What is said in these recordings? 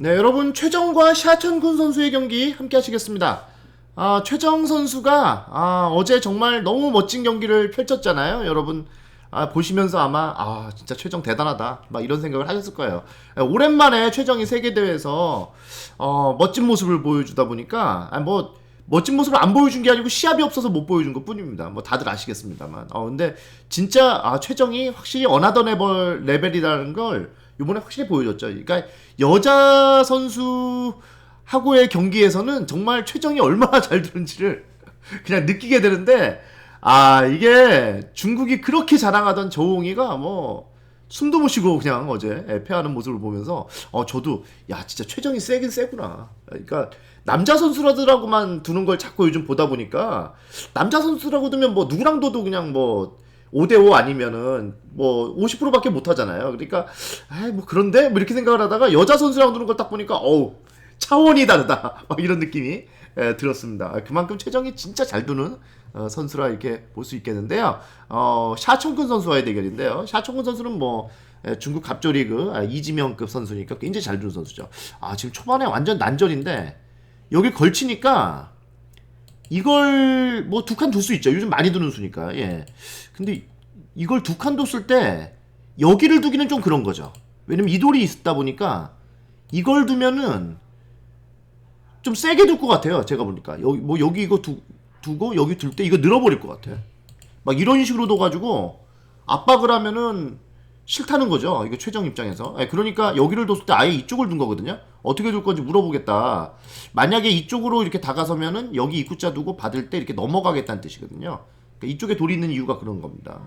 네, 여러분 최정과 샤천군 선수의 경기 함께 하시겠습니다. 아, 최정 선수가 아, 어제 정말 너무 멋진 경기를 펼쳤잖아요. 여러분 아, 보시면서 아마 아, 진짜 최정 대단하다. 막 이런 생각을 하셨을 거예요. 예, 오랜만에 최정이 세계 대회에서 어, 멋진 모습을 보여주다 보니까 아, 뭐 멋진 모습을 안 보여준 게 아니고 시합이 없어서 못 보여준 것 뿐입니다. 뭐 다들 아시겠습니다만. 어, 근데 진짜 아, 최정이 확실히 어나더 레벨 레벨이라는 걸 이번에 확실히 보여줬죠. 그러니까 여자 선수하고의 경기에서는 정말 최정이 얼마나 잘 두는지를 그냥 느끼게 되는데 아 이게 중국이 그렇게 자랑하던 저웅이가 뭐 숨도 못 쉬고 그냥 어제 예, 패하는 모습을 보면서 어 저도 야 진짜 최정이 세긴 세구나. 그러니까 남자 선수라더라고만 두는 걸 자꾸 요즘 보다 보니까 남자 선수라고 두면 뭐 누구랑 둬도 그냥 뭐 5대5 아니면은 뭐 50%밖에 못 하잖아요. 그러니까 아이 뭐 그런데 뭐 이렇게 생각을 하다가 여자 선수랑 두는 걸 딱 보니까 어우 차원이 다르다. 막 이런 느낌이 예, 들었습니다. 아, 그만큼 최정이 진짜 잘 두는 어, 선수라 이렇게 볼 수 있겠는데요. 어, 샤총근 선수와의 대결인데요. 샤총근 선수는 뭐 예, 중국 갑조리그 아, 이지명급 선수니까 굉장히 잘 두는 선수죠. 아 지금 초반에 완전 난전인데 여기 걸치니까 이걸 뭐 두 칸 둘 수 있죠. 요즘 많이 두는 수니까. 예. 근데 이걸 두 칸 뒀을 때 여기를 두기는 좀 그런 거죠. 왜냐면 이 돌이 있다 보니까 이걸 두면은 좀 세게 둘 것 같아요. 제가 보니까 여기 뭐 여기 이거 두, 두고 여기 둘 때 이거 늘어버릴 것 같아. 막 이런 식으로 둬가지고 압박을 하면은 싫다는 거죠. 이거 최정 입장에서. 예, 그러니까 여기를 뒀을 때 아예 이쪽을 둔 거거든요. 어떻게 둘 건지 물어보겠다. 만약에 이쪽으로 이렇게 다가서면은 여기 입구자 두고 받을 때 이렇게 넘어가겠다는 뜻이거든요. 그러니까 이쪽에 돌이 있는 이유가 그런 겁니다.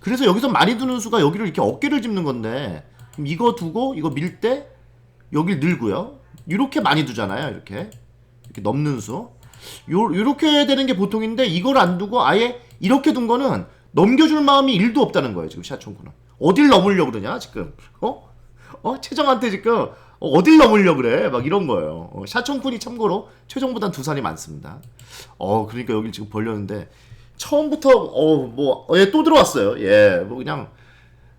그래서 여기서 많이 두는 수가 여기를 이렇게 어깨를 짚는 건데 이거 두고 이거 밀 때 여길 늘고요. 이렇게 많이 두잖아요. 이렇게 이렇게 넘는 수. 요 요렇게 되는 게 보통인데 이걸 안 두고 아예 이렇게 둔 거는 넘겨줄 마음이 1도 없다는 거예요. 지금 샤총구는 어딜 넘으려고 그러냐 지금 어? 어? 최정한테 지금 어, 어딜 넘으려 그래 막 이런 거예요. 어, 샤총쿤이 참고로 최정보단 두 살이 많습니다. 어 그러니까 여기 지금 벌렸는데 처음부터 어뭐얘 또 들어왔어요. 예, 뭐 그냥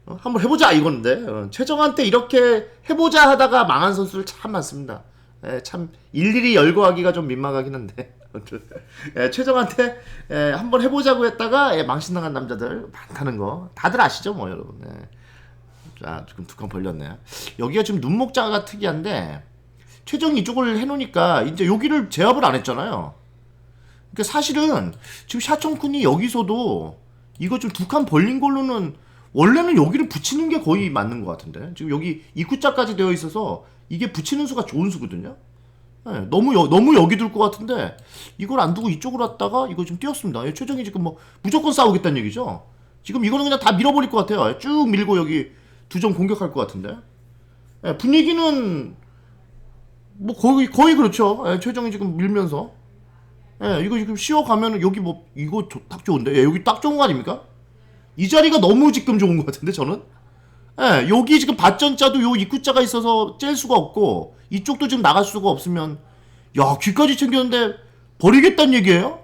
어, 한번 해보자 이건데 어, 최정한테 이렇게 해보자 하다가 망한 선수들 참 많습니다. 예, 참 일일이 열거하기가 좀 민망하긴 한데 예, 최정한테 예, 한번 해보자고 했다가 예, 망신당한 남자들 많다는 거 다들 아시죠 뭐 여러분. 예. 자 지금 두 칸 벌렸네. 여기가 지금 눈목자가 특이한데 최정이 이쪽을 해놓으니까 이제 여기를 제압을 안 했잖아요. 그러니까 사실은 지금 샤청쿤이 여기서도 이거 좀 두 칸 벌린 걸로는 원래는 여기를 붙이는 게 거의 맞는 것 같은데 지금 여기 입구자까지 되어 있어서 이게 붙이는 수가 좋은 수거든요. 예, 너무 여, 너무 여기 둘 것 같은데 이걸 안 두고 이쪽으로 왔다가 이거 좀 띄었습니다. 예, 최정이 지금 뭐 무조건 싸우겠다는 얘기죠. 지금 이거는 그냥 다 밀어버릴 것 같아요. 예, 쭉 밀고 여기 두 점 공격할 것 같은데 예, 분위기는 뭐 거의 거의 그렇죠. 예, 최정이 지금 밀면서 예, 이거 지금 쉬어 가면은 여기 뭐 이거 조- 딱 좋은데 예, 여기 딱 좋은 거 아닙니까? 이 자리가 너무 지금 좋은 것 같은데 저는 예, 여기 지금 밭전자도 요 입구자가 있어서 짤 수가 없고 이쪽도 지금 나갈 수가 없으면 야 귀까지 챙겼는데 버리겠다는 얘기예요?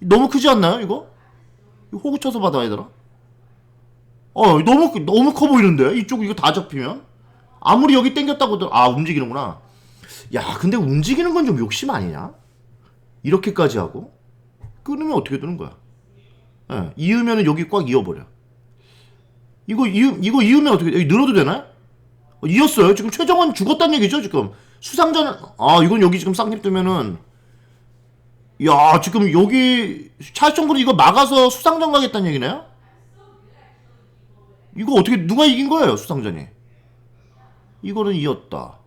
너무 크지 않나요? 이거 호구 쳐서 받아야 되나? 어 너무 크- 너무 커 보이는데 이쪽 이거 다 잡히면 아무리 여기 땡겼다고도 아 움직이는구나 야 근데 움직이는 건 좀 욕심 아니냐? 이렇게까지 하고 끊으면 어떻게 되는 거야? 예, 이으면은 여기 꽉 이어버려. 이거 이으 이거 이으면 어떻게 돼? 여기 늘어도 되나? 어, 이었어요. 지금 최정원 죽었다는 얘기죠 지금. 수상전 아 이건 여기 지금 쌍립 뜨면은 야 지금 여기 차정구로 이거 막아서 수상전 가겠다는 얘기네요? 이거 어떻게 누가 이긴 거예요 수상전이? 이거는 이었다.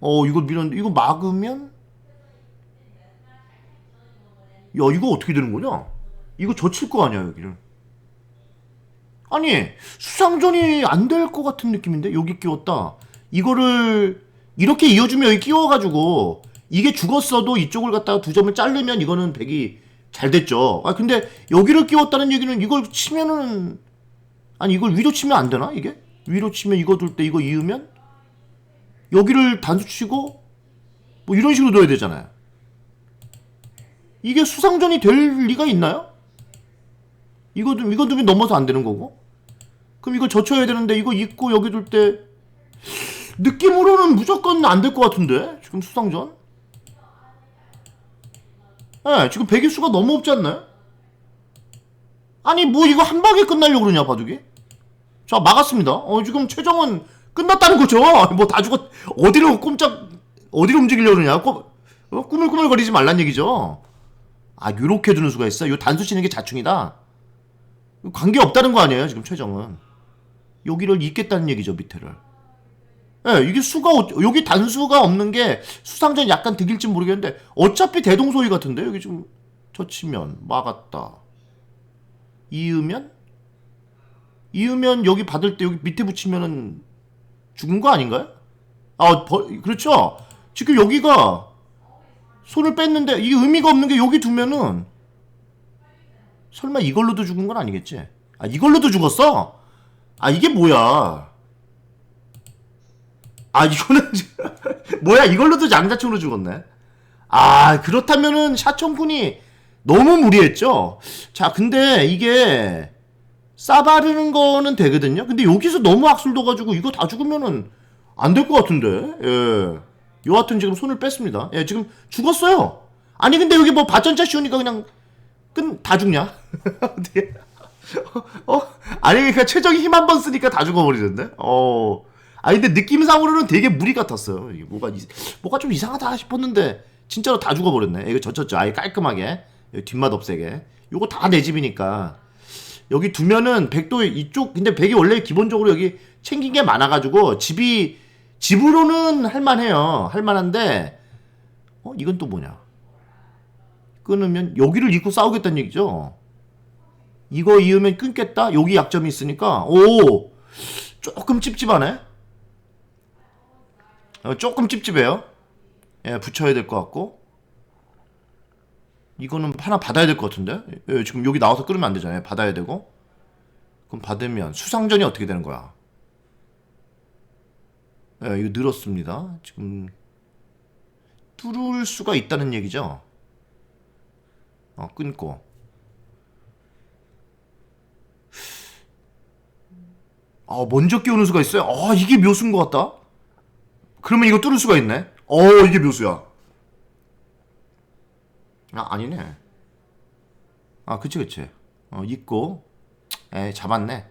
어 이거 밀었는데 이거 막으면 야 이거 어떻게 되는 거냐? 이거 젖힐 거 아니야 여기를? 아니 수상전이 안 될 것 같은 느낌인데 여기 끼웠다. 이거를 이렇게 이어주면 여기 끼워가지고 이게 죽었어도 이쪽을 갖다가 두 점을 자르면 이거는 백이 잘 됐죠. 아 근데 여기를 끼웠다는 얘기는 이걸 치면은 아니 이걸 위로 치면 안 되나 이게? 위로 치면 이거 둘 때 이거 이으면 여기를 단수 치고 뭐 이런 식으로 둬야 되잖아요. 이게 수상전이 될 리가 있나요? 이거 좀 이거 두면 넘어서 안 되는 거고. 그럼 이거 젖혀야 되는데 이거 입고 여기 둘 때 느낌으로는 무조건 안 될 것 같은데 지금 수상전 예 지금 배기 수가 너무 없지 않나요? 아니 뭐 이거 한 방에 끝나려고 그러냐 바둑이? 자 막았습니다. 어 지금 최정은 끝났다는 거죠? 뭐 다 죽었 어디로 꼼짝 어디로 움직이려고 그러냐? 꼬, 어, 꾸물꾸물 거리지 말란 얘기죠? 아 요렇게 두는 수가 있어? 요 단수 치는 게 자충이다? 관계 없다는 거 아니에요 지금 최정은? 여기를 잇겠다는 얘기죠 밑에를 예, 이게 수가 어- 여기 단수가 없는 게 수상전 약간 득일지 모르겠는데 어차피 대동소이 같은데 여기 지금 젖히면 막았다 이으면 이으면 여기 받을 때 여기 밑에 붙이면은 죽은 거 아닌가요? 아 버- 그렇죠 지금 여기가 손을 뺐는데 이게 의미가 없는 게 여기 두면은 설마 이걸로도 죽은 건 아니겠지? 아 이걸로도 죽었어? 아 이게 뭐야? 아 이거는 뭐야 이걸로도 양자충으로 죽었네. 아 그렇다면은 샤천군이 너무 무리했죠. 자 근데 이게 싸바르는 거는 되거든요. 근데 여기서 너무 악술 둬가지고 이거 다 죽으면은 안 될 것 같은데. 예. 여하튼 지금 손을 뺐습니다. 예 지금 죽었어요. 아니 근데 여기 뭐 발전차 씌우니까 그냥 끈 다 죽냐? 어떻게? 어? 아니 그러니까 최적이 힘한 번 쓰니까 다 죽어버리는데? 어. 아니 근데 느낌상으로는 되게 무리 같았어요. 이게 뭐가 이, 뭐가 좀 이상하다 싶었는데 진짜로 다 죽어버렸네. 이거 젖혔죠. 아예 깔끔하게 뒷맛 없애게. 요거 다 내 집이니까 여기 두면은 백도 이쪽 근데 백이 원래 기본적으로 여기 챙긴 게 많아가지고 집이 집으로는 할만해요. 할만한데 어 이건 또 뭐냐? 끊으면 여기를 잊고 싸우겠다는 얘기죠. 이거 이으면 끊겠다. 여기 약점이 있으니까 오 조금 찝찝하네. 어, 조금 찝찝해요. 예, 붙여야 될 것 같고. 이거는 하나 받아야 될 것 같은데? 예, 지금 여기 나와서 끊으면 안 되잖아요. 받아야 되고. 그럼 받으면 수상전이 어떻게 되는 거야? 예, 이거 늘었습니다. 지금 뚫을 수가 있다는 얘기죠. 어, 끊고. 아, 먼저 끼우는 수가 있어요? 아, 이게 묘수인 것 같다? 그러면 이거 뚫을 수가 있네? 어, 이게 묘수야. 아, 아니네. 아, 그치, 그치. 어, 있고. 에 잡았네.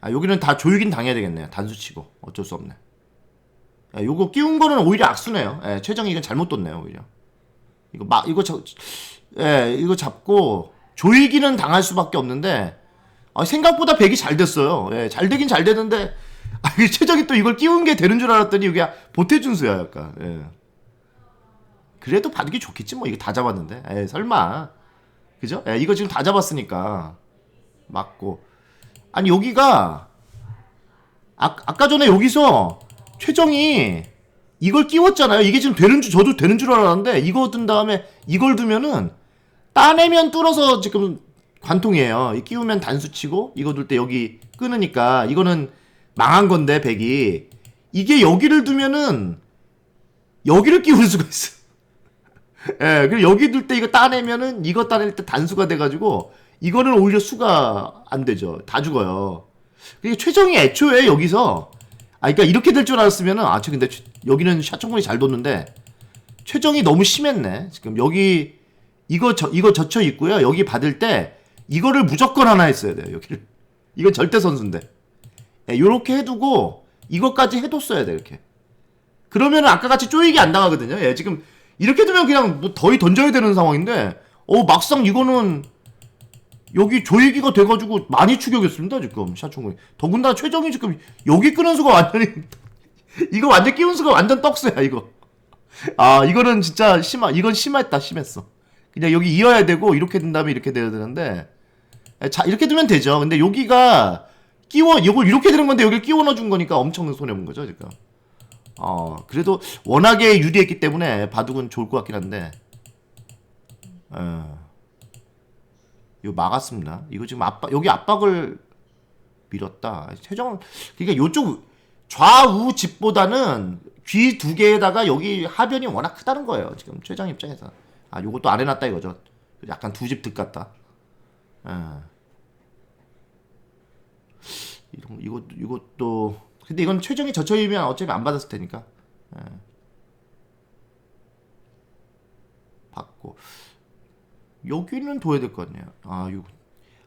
아, 여기는 다 조이긴 당해야 되겠네요. 단수치고. 어쩔 수 없네. 에, 요거 끼운 거는 오히려 악수네요. 에, 최정이 이건 잘못 뒀네요, 오히려. 이거 막, 이거 저, 예, 이거 잡고, 조이기는 당할 수밖에 없는데, 아, 생각보다 백이 잘 됐어요. 예, 잘 되긴 잘 되는데, 아, 최정이 또 이걸 끼운 게 되는 줄 알았더니 이게 보태준수야, 약간. 예. 그래도 받기 좋겠지, 뭐. 이거 다 잡았는데. 에 설마. 그죠? 예, 이거 지금 다 잡았으니까. 맞고. 아니, 여기가, 아, 아까 전에 여기서 최정이 이걸 끼웠잖아요. 이게 지금 되는 줄, 저도 되는 줄 알았는데, 이거 든 다음에 이걸 두면은, 따내면 뚫어서 지금 관통이에요. 이 끼우면 단수 치고, 이거 둘 때 여기 끊으니까, 이거는 망한 건데, 백이. 이게 여기를 두면은, 여기를 끼울 수가 있어. 예, 그리고 여기 둘 때 이거 따내면은, 이거 따낼 때 단수가 돼가지고, 이거는 오히려 수가 안 되죠. 다 죽어요. 그게 최정이 애초에 여기서, 아, 그러니까 이렇게 될 줄 알았으면은, 아, 저 근데 최- 여기는 샤천군이 잘 뒀는데, 최정이 너무 심했네. 지금 여기, 이거 저, 이거 젖혀 있고요. 여기 받을 때, 이거를 무조건 하나 했어야 돼요, 여기를. 이건 절대 선수인데. 예, 요렇게 해두고, 이것까지 해뒀어야 돼, 이렇게. 그러면 아까 같이 쪼이기 안 당하거든요. 예, 지금, 이렇게 두면 그냥 뭐 더위 던져야 되는 상황인데, 어, 막상 이거는, 여기 조이기가 돼가지고 많이 추격했습니다, 지금, 샤총군이. 더군다나 최정이 지금, 여기 끄는 수가 완전히, 이거 완전 끼운 수가 완전 떡수야, 이거. 아, 이거는 진짜 심하, 이건 심했다, 심했어. 그냥 여기 이어야 되고, 이렇게 된 다음에 이렇게 돼야 되는데, 에, 자, 이렇게 두면 되죠. 근데 여기가, 끼워, 이걸 이렇게 되는 건데, 여기를 끼워 넣어준 거니까 엄청 손해 본 거죠, 지금. 어, 그래도 워낙에 유리했기 때문에 바둑은 좋을 것 같긴 한데, 어, 이거 막았습니다. 이거 지금 압박, 여기 압박을 밀었다. 최종, 그러니까 요쪽 좌우 집보다는 귀 두 개에다가 여기 하변이 워낙 크다는 거예요. 지금 최장 입장에서. 아, 요것도 안 해놨다 이거죠. 약간 두 집 득 같다. 예. 이런 이것 이것도 근데 이건 최정이 저처이면 어차피 안 받았을 테니까. 예. 받고 여기는 둬야 될 것 같네요. 아 이거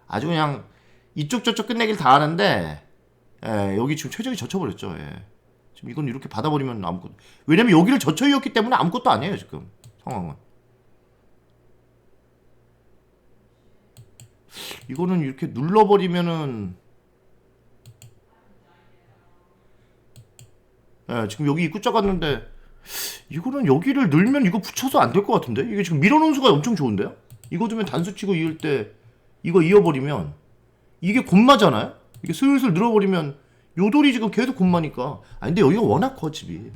아주 그냥 이쪽 저쪽 끝내길 다 하는데 예, 여기 지금 최정이 젖혀버렸죠. 예. 지금 이건 이렇게 받아버리면 아무것도 왜냐면 여기를 젖혀이었기 때문에 아무것도 아니에요 지금 상황은. 이거는 이렇게 눌러버리면은 예, 지금 여기 입구 짝 갔는데 이거는 여기를 늘면 이거 붙여서 안 될 것 같은데? 이게 지금 밀어놓은 수가 엄청 좋은데요? 이거 두면 단수 치고 이을 때 이거 이어버리면 이게 곤마잖아요? 이게 슬슬 늘어버리면 요돌이 지금 계속 곤마니까. 아 근데 여기가 워낙 커 집이.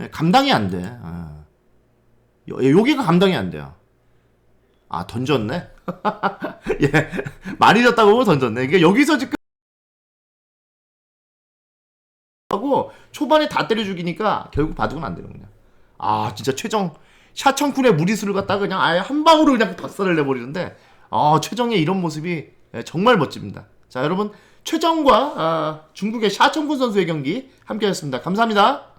예, 감당이 안돼. 아. 여- 여기가 감당이 안 돼요. 아 던졌네? 예 많이 졌다고 던졌네. 이게 여기서 지금 하고 초반에 다 때려 죽이니까 결국 바둑은 안 돼요 그냥. 아 진짜 최정 샤천쿤의 무리수를 갖다가 그냥 아예 한 방으로 그냥 박살을 내버리는데 아 최정의 이런 모습이 예, 정말 멋집니다. 자 여러분 최정과 아, 중국의 샤천쿤 선수의 경기 함께했습니다. 감사합니다.